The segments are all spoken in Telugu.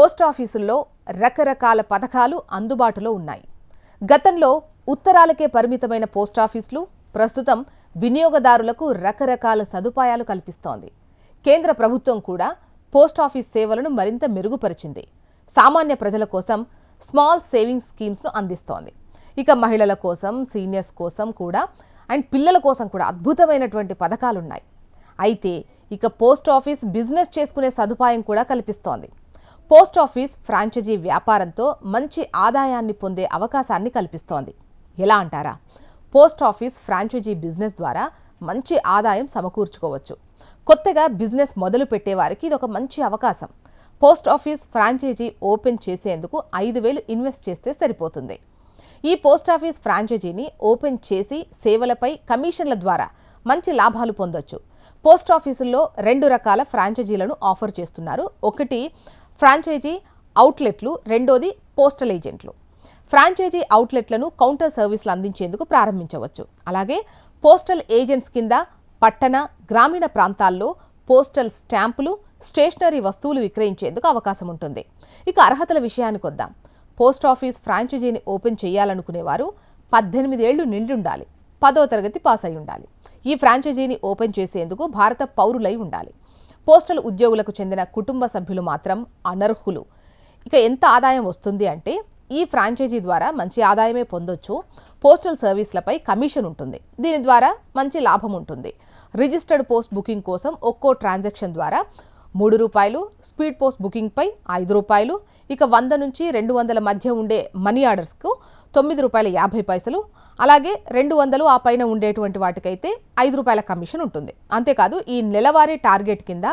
పోస్ట్ ఆఫీసుల్లో రకరకాల పథకాలు అందుబాటులో ఉన్నాయి. గతంలో ఉత్తరాలకే పరిమితమైన పోస్ట్ ఆఫీసులు ప్రస్తుతం వినియోగదారులకు రకరకాల సదుపాయాలు కల్పిస్తోంది. కేంద్ర ప్రభుత్వం కూడా పోస్ట్ ఆఫీస్ సేవలను మరింత మెరుగుపరిచింది. సామాన్య ప్రజల కోసం స్మాల్ సేవింగ్స్ స్కీమ్స్ను అందిస్తోంది. ఇక మహిళల కోసం సీనియర్స్ కోసం కూడా అండ్ పిల్లల కోసం కూడా అద్భుతమైనటువంటి పథకాలున్నాయి. అయితే ఇక పోస్ట్ ఆఫీస్ బిజినెస్ చేసుకునే సదుపాయం కూడా కల్పిస్తోంది. పోస్ట్ ఆఫీస్ ఫ్రాంచైజీ వ్యాపారంతో మంచి ఆదాయాన్ని పొందే అవకాశాన్ని కల్పిస్తోంది. ఎలా అంటారా? పోస్ట్ ఆఫీస్ ఫ్రాంచైజీ బిజినెస్ ద్వారా మంచి ఆదాయం సమకూర్చుకోవచ్చు. కొత్తగా బిజినెస్ మొదలు పెట్టేవారికి ఇది ఒక మంచి అవకాశం. పోస్ట్ ఆఫీస్ ఫ్రాంచైజీ ఓపెన్ చేసేందుకు ఐదు వేలు ఇన్వెస్ట్ చేస్తే సరిపోతుంది. ఈ పోస్ట్ ఆఫీస్ ఫ్రాంచైజీని ఓపెన్ చేసి సేవలపై కమిషన్ల ద్వారా మంచి లాభాలు పొందొచ్చు. పోస్ట్ ఆఫీసుల్లో రెండు రకాల ఫ్రాంచైజీలను ఆఫర్ చేస్తున్నారు. ఒకటి ఫ్రాంచైజీ అవుట్లెట్లు రెండోది పోస్టల్ ఏజెంట్లు. ఫ్రాంచైజీ అవుట్లెట్లను కౌంటర్ సర్వీసులు అందించేందుకు ప్రారంభించవచ్చు. అలాగే పోస్టల్ ఏజెంట్స్ కింద పట్టణ గ్రామీణ ప్రాంతాల్లో పోస్టల్ స్టాంపులు స్టేషనరీ వస్తువులు విక్రయించేందుకు అవకాశం ఉంటుంది. ఇక అర్హతల విషయానికి వద్దాం. పోస్ట్ ఆఫీస్ ఫ్రాంచైజీని ఓపెన్ చేయాలనుకునేవారు పద్దెనిమిది ఏళ్ళు నిండి ఉండాలి పదో తరగతి పాస్ అయి ఉండాలి. ఈ ఫ్రాంచైజీని ఓపెన్ చేసేందుకు భారత పౌరులై ఉండాలి. పోస్టల్ ఉద్యోగులకు చెందిన కుటుంబ సభ్యులు మాత్రం అనర్హులు. ఇక ఎంత ఆదాయం వస్తుంది అంటే ఈ ఫ్రాంచైజీ ద్వారా మంచి ఆదాయమే పొందొచ్చు. పోస్టల్ సర్వీస్లపై కమిషన్ ఉంటుంది. దీని ద్వారా మంచి లాభం ఉంటుంది. రిజిస్టర్డ్ పోస్ట్ బుకింగ్ కోసం ఒక్కో ట్రాన్సాక్షన్ ద్వారా మూడు రూపాయలు స్పీడ్ పోస్ట్ బుకింగ్పై ఐదు రూపాయలు ఇక వంద నుంచి రెండు వందల మధ్య ఉండే మనీ ఆర్డర్స్కు తొమ్మిది రూపాయల యాభై పైసలు అలాగే రెండు వందలు ఆ పైన ఉండేటువంటి వాటికైతే ఐదు రూపాయల కమిషన్ ఉంటుంది. అంతేకాదు ఈ నెలవారీ టార్గెట్ కింద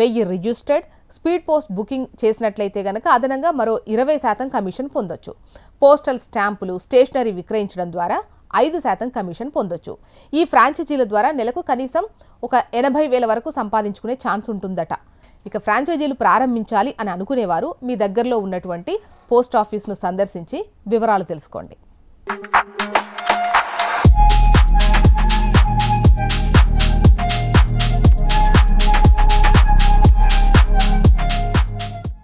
వెయ్యి రిజిస్టర్డ్ స్పీడ్ పోస్ట్ బుకింగ్ చేసినట్లయితే గనక అదనంగా మరో ఇరవై శాతం కమిషన్ పొందొచ్చు. పోస్టల్ స్టాంపులు స్టేషనరీ విక్రయించడం ద్వారా ఐదు శాతం కమిషన్ పొందొచ్చు. ఈ ఫ్రాంచైజీల ద్వారా నెలకు కనీసం ఒక ఎనభై వేల వరకు సంపాదించుకునే ఛాన్స్ ఉంటుందట. ఇక ఫ్రాంచైజీలు ప్రారంభించాలి అని అనుకునేవారు మీ దగ్గరలో ఉన్నటువంటి పోస్ట్ ఆఫీస్ను సందర్శించి వివరాలు తెలుసుకోండి.